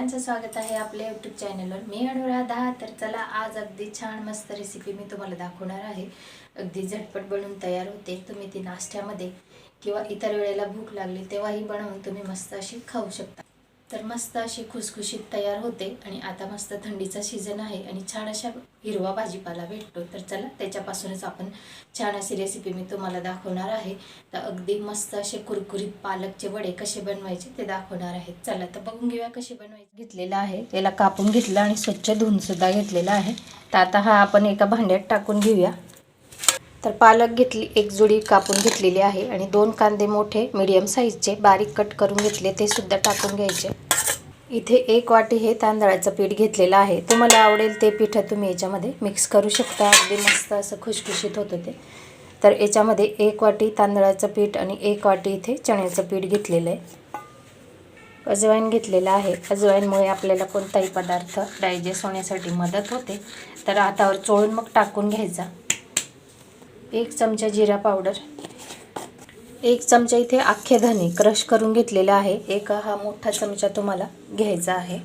सगळ्यांचं स्वागत आहे आपल्या यूट्यूब चॅनलवर मी अनुराधा तर चला आज अगदी छान मस्त रेसिपी मी तुम्हाला दाखवणार आहे. अगदी झटपट बनवून तयार होते. तुम्ही ती नाश्त्यामध्ये किंवा इतर वेळेला भूक लागली तेव्हाही बनवून तुम्ही मस्त अशी खाऊ शकता. तर मस्त अशी खुसखुशीत तयार होते आणि आता मस्त थंडीचा सीझन आहे आणि छान अशा हिरवा भाजीपाला भेटतो. तर चला त्याच्यापासूनच आपण छान अशी रेसिपी मी तुम्हाला दाखवणार आहे. तर अगदी मस्त असे कुरकुरीत पालकचे वडे कसे बनवायचे ते दाखवणार आहे. चला तर बघून घेऊया कसे बनवायचे. घेतलेलं आहे. त्याला कापून घेतलं आणि स्वच्छ धुवूनसुद्धा घेतलेला आहे. तर आता हा आपण एका भांड्यात टाकून घेऊया. तर पालक घेतली एक जुडी कापून घेतलेली आहे आणि दोन कांदे मोठे मीडियम साईजचे बारीक कट करून घेतले ते सुद्धा टाकून घ्यायचे. इथे एक वाटी हे तांदळाचं पीठ घेतलेलं आहे. तुम्हाला आवडेल ते पीठ तुम्ही याच्यामध्ये मिक्स करू शकता. अगदी मस्त असं खुशखुशीत होतं ते. तर याच्यामध्ये एक वाटी तांदळाचं पीठ आणि एक वाटी इथे चण्याचं पीठ घेतलेलं आहे. अजवाईन घेतलेलं आहे. अजवाईनमुळे आपल्याला कोणताही पदार्थ डायजेस्ट होण्यासाठी मदत होते. तर हातावर चोळून मग टाकून घ्यायचा. एक चमचा जिरा पावडर. एक चमचा इथे अख्खे धने क्रश करून घेतलेला आहे. एक हा मोठा चमचा तुम्हाला घ्यायचा आहे.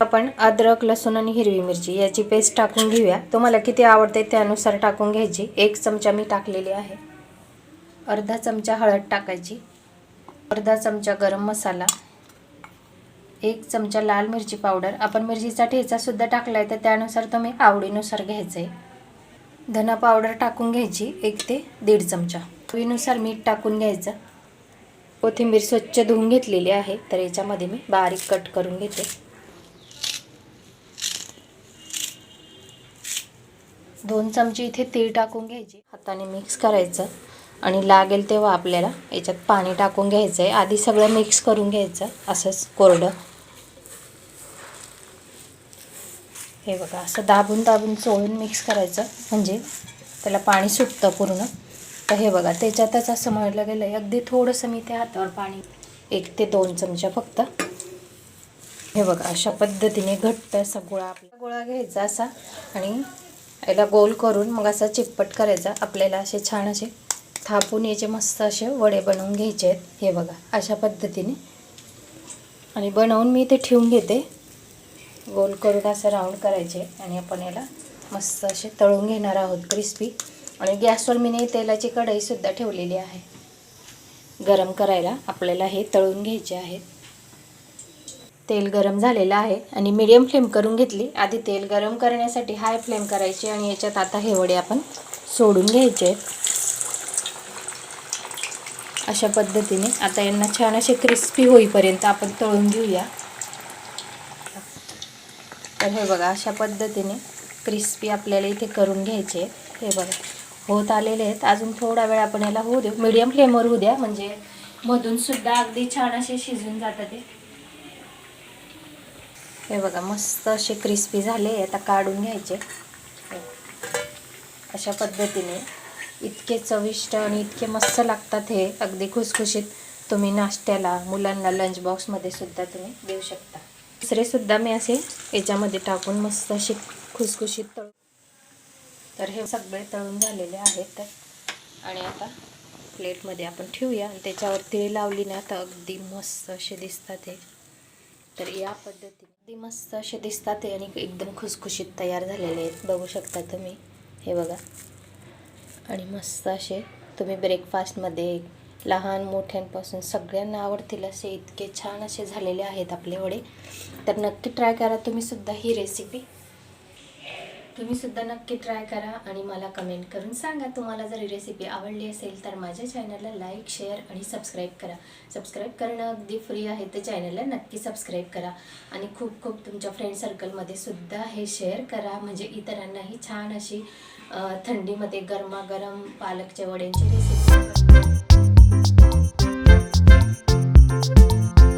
आपण अद्रक लसूण आणि हिरवी मिरची याची पेस्ट टाकून घेऊया. तुम्हाला किती आवडते त्यानुसार टाकून घ्यायची. एक चमचा मी टाकलेली आहे. अर्धा चमचा हळद टाकायची. अर्धा चमचा गरम मसाला. एक चमचा लाल मिरची पावडर. आपण मिरचीचा ठेचासुद्धा टाकला आहे तर त्यानुसार तुम्ही आवडीनुसार घ्यायचं आहे धना पावडर टाकून घ्यायची एक ते दीड चमचा. चवीनुसार मीठ टाकून घ्यायचं. कोथिंबीर स्वच्छ धुवून घेतलेली आहे तर याच्यामध्ये मी बारीक कट करून घेते. दोन चमचे इथे तीळ टाकून घ्यायचे. हाताने मिक्स करायचं. आणि लागेल तेव्हा आपल्याला याच्यात पाणी टाकून घ्यायचं आहे आधी सगळं मिक्स करून घ्यायचं असंच कोरडं. हे बघा असं दाबून दाबून चोळून मिक्स करायचं. म्हणजे त्याला पाणी सुटतं पूर्ण. तर हे बघा त्याच्यातच असं म्हटलं गेलं आहे अगदी थोडंसं मी त्या हातावर पाणी एक ते दोन चमचा फक्त. हे बघा अशा पद्धतीने घट्ट असा गोळा आपला. गोळा घ्यायचा असा आणि याला गोल करून मग असा चिपट करायचा. आपल्याला असे छान असे थापून याचे मस्त असे वडे बनवून घ्यायचे आहेत. हे बघा अशा पद्धतीने. आणि बनवून मी ते ठेवून घेते. गोल करून असं राऊंड करायचे आणि आपण याला मस्त असे तळून घेणार आहोत क्रिस्पी आणि गॅसवर मी नाही तेलाची कढईसुद्धा ठेवलेली आहे. गरम करायला आपल्याला हे तळून घ्यायचे आहेत तेल गरम झालेलं आहे आणि मीडियम फ्लेम करून घेतली. आधी तेल गरम करण्यासाठी हाय फ्लेम करायची आणि याच्यात आता हे वडे आपण सोडून घ्यायचे अशा पद्धतीने आता यांना छान असे क्रिस्पी होईपर्यंत आपण तळून घेऊया. तर हे बघा अशा पद्धतीने क्रिस्पी आपल्याला इथे करून घ्यायचे. हे बघा होत आलेले आहेत. अजून थोडा वेळ आपण याला होऊ देऊ. मीडियम फ्लेमवर होऊ द्या. म्हणजे मधून सुद्धा अगदी छान असे शिजून जातात ते. हे बघा मस्त असे क्रिस्पी झाले आता काढून घ्यायचे. अशा पद्धतीने इतके चविष्ट आणि इतके मस्त लागतात हे. अगदी खुसखुशीत तुम्ही नाश्त्याला मुलांना लंच बॉक्समध्ये सुद्धा तुम्ही देऊ शकता. दुसरेसुद्धा मी असे याच्यामध्ये टाकून मस्त असे खुसखुशीत तळ तर हे सगळे तळून झालेले आहेत तर आणि आता प्लेटमध्ये आपण ठेवूया. आणि त्याच्यावर तिळ लावली ना तर अगदी मस्त असे दिसतात हे. तर या पद्धतीने अगदी मस्त असे दिसतात हे आणि एकदम खुसखुशीत तयार झालेले आहेत. बघू शकता तुम्ही. हे बघा. आणि मस्त असे तुम्ही ब्रेकफास्टमध्ये लहान मोठ्यांपासून सगळ्यांना आवडतील असे इतके छान असे झालेले आहेत आपले वडे. तर नक्की ट्राय करा. तुम्हीसुद्धा ही रेसिपी तुम्हीसुद्धा नक्की ट्राय करा आणि मला कमेंट करून सांगा. तुम्हाला जर ही रेसिपी आवडली असेल तर माझ्या चॅनलला लाईक शेअर आणि सबस्क्राईब करा. सबस्क्राईब करणं अगदी फ्री आहे तर चॅनलला नक्की सबस्क्राईब करा. आणि खूप खूप तुमच्या फ्रेंड सर्कलमध्ये सुद्धा हे शेअर करा. म्हणजे इतरांनाही छान अशी थंडीमध्ये गरमागरम पालकच्या वड्यांची रेसिपी Thank you.